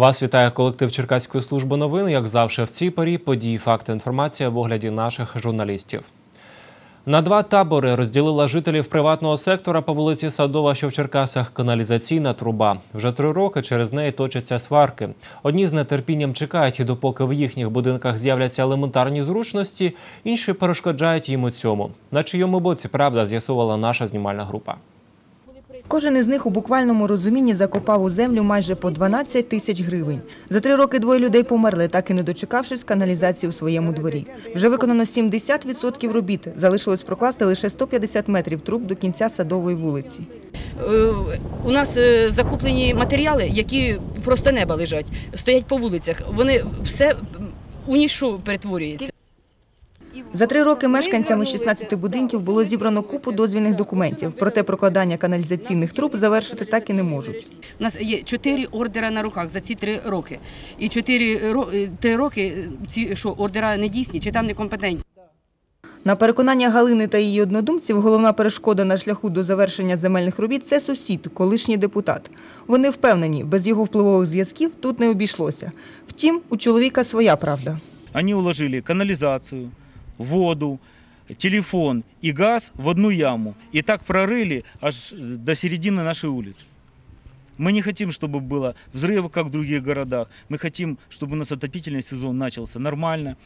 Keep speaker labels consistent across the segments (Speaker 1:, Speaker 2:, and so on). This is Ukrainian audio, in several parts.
Speaker 1: Вас вітає колектив Черкаської служби новин. Як завжди, в цій порі події, факти, інформація в огляді наших журналістів. На два табори розділила жителів приватного сектора по вулиці Садова, що в Черкасах каналізаційна труба. Вже три роки через неї точаться сварки. Одні з нетерпінням чекають, допоки в їхніх будинках з'являться елементарні зручності, інші перешкоджають їм у цьому. На чийому боці правда з'ясувала наша знімальна група.
Speaker 2: Кожен із них у буквальному розумінні закопав у землю майже по 12 тисяч гривень. За три роки двоє людей померли, так і не дочекавшись каналізації у своєму дворі. Вже виконано 70% робіт. Залишилось прокласти лише 150 метрів труб до кінця садової вулиці.
Speaker 3: Е, У нас е, закуплені матеріали, які просто неба лежать, стоять по вулицях. Вони все у нішу перетворюється.
Speaker 2: За три роки мешканцями 16 будинків було зібрано купу дозвільних документів. Проте прокладання каналізаційних труб завершити так і не можуть.
Speaker 3: У нас є чотири ордера на руках за ці три роки. І чотири ро- е, три роки ці що ордера не дійсні чи там некомпетентні.
Speaker 2: На переконання Галини та її однодумців, головна перешкода на шляху до завершення земельних робіт це сусід, колишній депутат. Вони впевнені, без його впливових зв'язків тут не обійшлося. Втім, у чоловіка своя правда.
Speaker 4: Они уложили канализацию, воду, телефон и газ в одну яму. И так прорыли аж до середины нашей улицы. Мы не хотим, чтобы было взрывы, как в других городах. Мы хотим, чтобы у нас отопительный сезон начался нормально.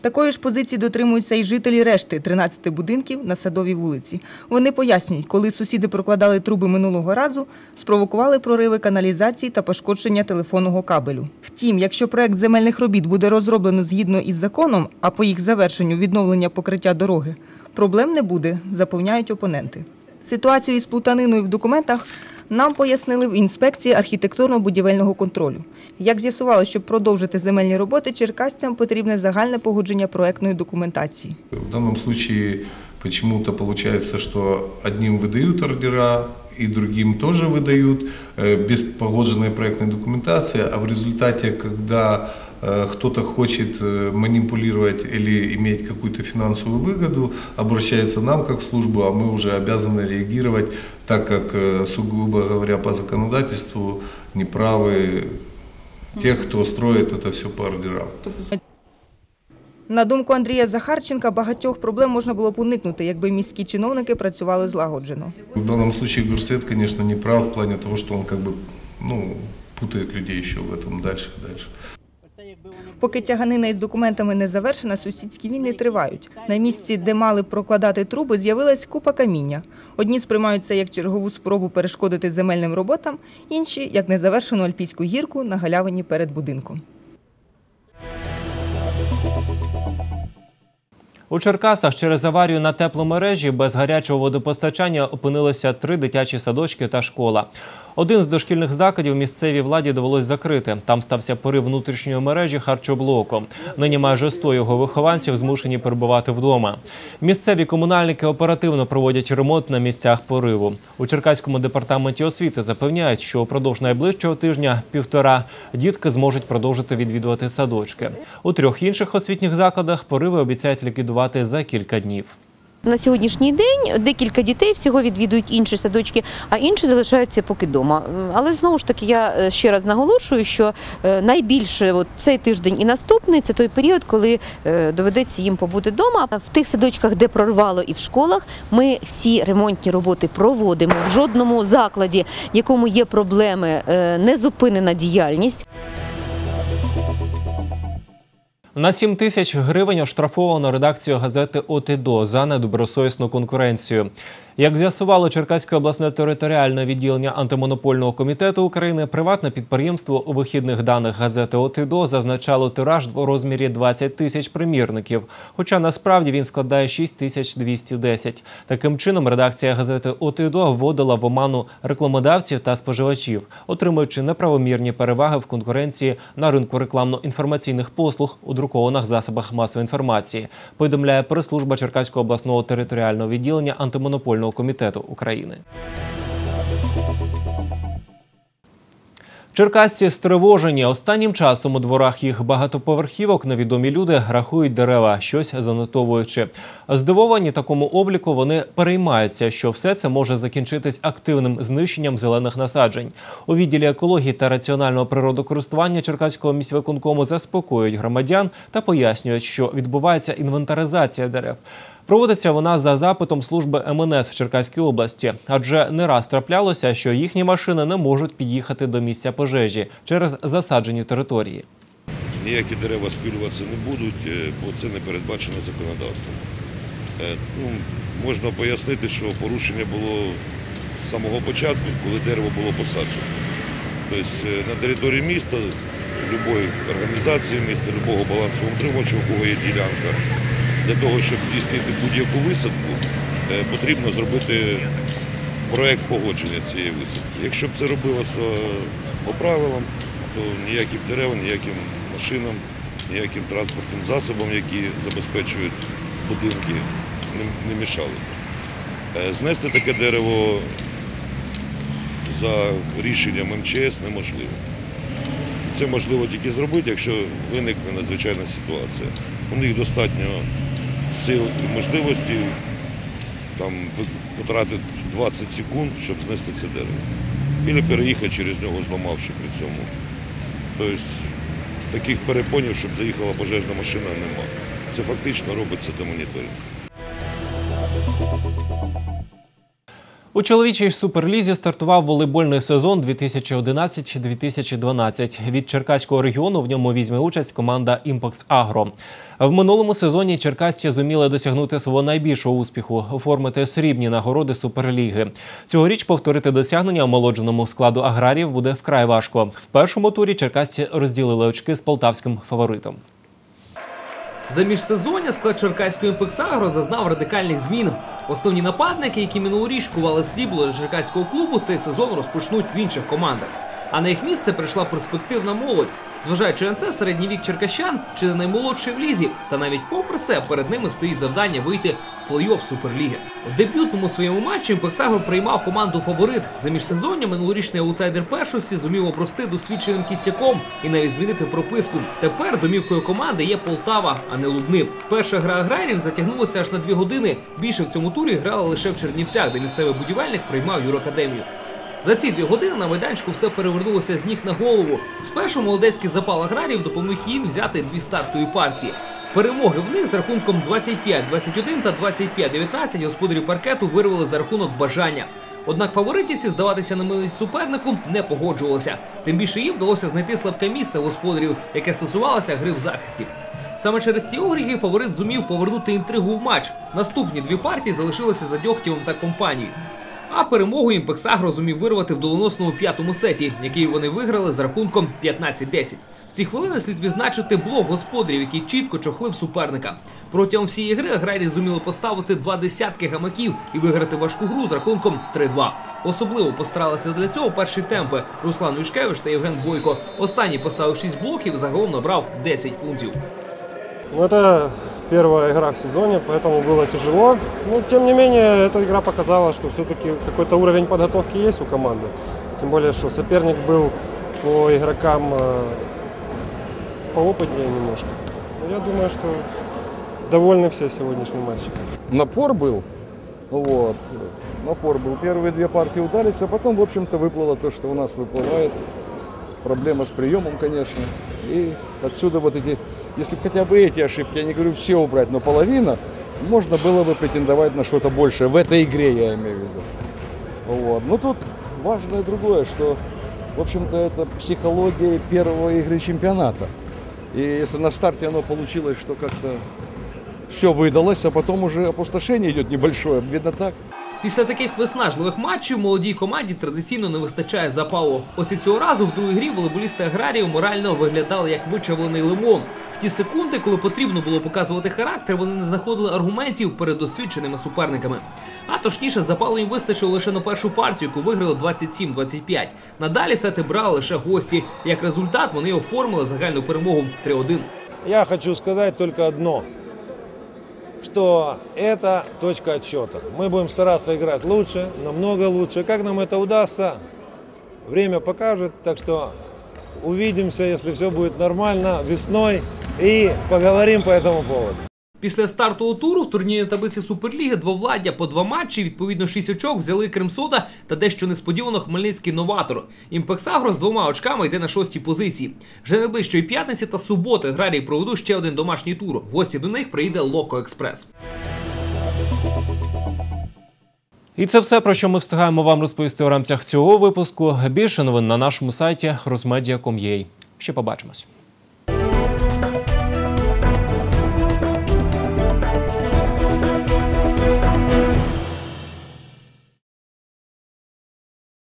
Speaker 2: Такої ж позиції дотримуються і жителі решти 13 будинків на садовій вулиці. Вони пояснюють, коли сусіди прокладали труби минулого разу, спровокували прориви каналізації та пошкодження телефонного кабелю. Втім, якщо проект земельних робіт буде розроблено згідно із законом, а по їх завершенню відновлення покриття дороги, проблем не буде, запевняють опоненти. Ситуацію із плутаниною в документах нам пояснили в інспекції архітектурно-будівельного контролю. Як з'ясувало, щоб продовжити земельні роботи, черкасцям потрібне загальне погодження проектної документації.
Speaker 5: В данном случае почему-то получается, что одним выдают ордера и другим тоже выдают э, без погодженной проектной документации, а в результате, когда э, кто-то хочет э, манипулировать или иметь какую-то финансовую выгоду, обращается нам как в службу, а мы уже обязаны реагировать, так как, э, сугубо говоря, по законодательству неправы тех, кто строит это все по ордерам.
Speaker 2: На думку Андрія Захарченка, багатьох проблем можна було б уникнути, якби міські чиновники працювали злагоджено.
Speaker 5: В данном случае Горсет, конечно, не прав в плане того, что он как бы ну, путает людей еще в этом дальше и дальше.
Speaker 2: Поки тяганина із документами не завершена, сусідські війни тривають. На місці, де мали прокладати труби, з'явилась купа каміння. Одні сприймають це як чергову спробу перешкодити земельним роботам, інші як незавершену альпійську гірку на галявині перед будинком.
Speaker 1: У Черкасах через аварію на тепломережі без гарячого водопостачання опинилися три дитячі садочки та школа. Один з дошкільних закладів місцевій владі довелось закрити. Там стався порив внутрішньої мережі харчоблоку. Нині майже 100 його вихованців змушені перебувати вдома. Місцеві комунальники оперативно проводять ремонт на місцях пориву. У Черкаському департаменті освіти запевняють, що упродовж найближчого тижня півтора дітки зможуть продовжити відвідувати садочки. У трьох інших освітніх закладах пориви обіцяють ліквідувати за кілька днів.
Speaker 6: На сьогоднішній день декілька дітей всього відвідують інші садочки, а інші залишаються поки вдома. Але знову ж таки я е, ще раз наголошую, що е, найбільше от цей тиждень і наступний це той період, коли е, доведеться їм побути вдома. В тих садочках, де прорвало і в школах, ми всі ремонтні роботи проводимо. В жодному закладі, в якому є проблеми, не зупинена діяльність.
Speaker 1: На 7 тисяч гривень оштрафовано редакцію газети «Отидо» за недобросовісну конкуренцію. Як з'ясувало Черкаське обласне територіальне відділення антимонопольного комітету України, приватне підприємство у вихідних даних газети «ОТДО» зазначало тираж в розмірі 20 тисяч примірників, хоча насправді він складає 6 тисяч 210. Таким чином, редакція газети «ОТДО» вводила в оману рекламодавців та споживачів, отримуючи неправомірні переваги в конкуренції на ринку рекламно-інформаційних послуг у друкованих засобах масової інформації, повідомляє прес-служба Черкаського обласного територіального відділення антимонопольного комітету України. Черкасці стривожені. Останнім часом у дворах їх багатоповерхівок невідомі люди рахують дерева, щось занотовуючи. Здивовані такому обліку, вони переймаються, що все це може закінчитись активним знищенням зелених насаджень. У відділі екології та раціонального природокористування Черкаського міськвиконкому заспокоюють громадян та пояснюють, що відбувається інвентаризація дерев. Проводиться вона за запитом служби МНС в Черкаській області, адже не раз траплялося, що їхні машини не можуть під'їхати до місця пожежі через засаджені території.
Speaker 7: Ніякі дерева спілюватися не будуть, е, бо це не передбачено законодавством. Е, Ну, можна пояснити, що порушення було з самого початку, коли дерево було посаджено. Тобто е, на території міста, будь-якої організації міста, будь-якого балансоутримувача, у кого є ділянка, для того, щоб здійснити будь-яку висадку, е, потрібно зробити проєкт погодження цієї висадки. Якщо б це робилося по правилам, то ніяким деревам, ніяким машинам, ніяким транспортним засобам, які забезпечують будинки, не, не мішали. Е, Знести таке дерево за рішенням МЧС неможливо. Це можливо тільки зробити, якщо виникне надзвичайна ситуація. У них достатньо сил і можливості там, потратити 20 секунд, щоб знести це дерево. Або переїхати через нього, зламавши при цьому. Тобто таких перепонів, щоб заїхала пожежна машина, нема. Це фактично робиться до демоніторинг.
Speaker 1: У чоловічій суперлізі стартував волейбольний сезон 2011-2012. Від Черкаського регіону в ньому візьме участь команда Імпакс Агро. В минулому сезоні черкасці зуміли досягнути свого найбільшого успіху оформити срібні нагороди суперліги. Цьогоріч повторити досягнення омолодженому складу аграрів буде вкрай важко. В першому турі черкасці розділили очки з полтавським фаворитом.
Speaker 8: За міжсезоння склад Черкаської «Імпексагро» зазнав радикальних змін. Основні нападники, які минулоріч кували срібло черкаського клубу, цей сезон розпочнуть в інших командах. А на їх місце прийшла перспективна молодь. Зважаючи на це, середній вік черкащан чи не наймолодший в лізі, та навіть попри це перед ними стоїть завдання вийти в плей-офф Суперліги. В дебютному своєму матчі «Імпексагро» приймав команду фаворит. За міжсезоння минулорічний аутсайдер першості зумів обрости досвідченим кістяком і навіть змінити прописку. Тепер домівкою команди є Полтава, а не Лубни. Перша гра аграрів затягнулася аж на дві години. Більше в цьому турі грали лише в Чернівцях, де місцевий будівельник приймав юракадемію. За ці дві години на майданчику все перевернулося з ніг на голову. Спершу молодецький запал аграрів допоміг їм взяти дві стартові партії. Перемоги в них з рахунком 25-21 та 25-19 господарі паркету вирвали за рахунок бажання. Однак фаворитівці здаватися на милість супернику не погоджувалися. Тим більше їм вдалося знайти слабке місце господарів, яке стосувалося гри в захисті. Саме через ці огріхи фаворит зумів повернути інтригу в матч. Наступні дві партії залишилися за Дьогтєвим та компанією. А перемогу Імпексагро зумів вирвати в доленосному п'ятому сеті, який вони виграли з рахунком 15-10. В ці хвилини слід відзначити блок господарів, який чітко чохлив суперника. Протягом всієї гри аграрії зуміли поставити два десятки гамаків і виграти важку гру з рахунком 3-2. Особливо постаралися для цього перші темпи Руслан Юшкевич та Євген Бойко. Останній поставив 6 блоків, загалом набрав 10 пунктів.
Speaker 9: Ну, это первая игра в сезоне, поэтому было тяжело. Но, тем не менее, эта игра показала, что все-таки какой-то уровень подготовки есть у команды. Тем более, что соперник был по игрокам э, поопытнее немножко. Но я думаю, что довольны все сегодняшним матчем.
Speaker 10: напор был. Вот. Напор был. Первые две партии удались, а потом, в общем-то, выплыло то, что у нас выплывает. Проблема с приемом, конечно. И отсюда вот эти, если хотя бы эти ошибки, я не говорю все убрать, но половина, можно было бы претендовать на что-то большее. В этой игре я имею в виду. Вот. Но тут важное другое, что, в общем-то, это психология первой игры чемпионата. И если на старте оно получилось, что как-то все выдалось, а потом уже опустошение идет небольшое, видно так.
Speaker 8: Після таких виснажливих матчів молодій команді традиційно не вистачає запалу. Ось і цього разу в другій грі волейболісти аграріїв морально виглядали як вичавлений лимон. В ті секунди, коли потрібно було показувати характер, вони не знаходили аргументів перед досвідченими суперниками. А точніше, запалу їм вистачило лише на першу партію, яку виграли 27-25. Надалі сети брали лише гості. Як результат, вони оформили загальну перемогу 3-1.
Speaker 11: Я хочу сказать только одно, что это точка отсчета. Мы будем стараться играть лучше, намного лучше. Как нам это удастся, время покажет. Так что увидимся, если все будет нормально, весной и поговорим по этому поводу.
Speaker 8: Після стартового туру в турнірній таблиці Суперліги двовладдя по два матчі, відповідно 6 очок, взяли Кримсода та дещо несподівано хмельницький новатор. Імпексагро з двома очками йде на шостій позиції. Вже найближчої п'ятниці та суботи грарії проведуть ще один домашній тур. В гості до них приїде Локо Експрес.
Speaker 1: І це все, про що ми встигаємо вам розповісти у рамках цього випуску. Більше новин на нашому сайті розмедіа.com.ua. Ще побачимось.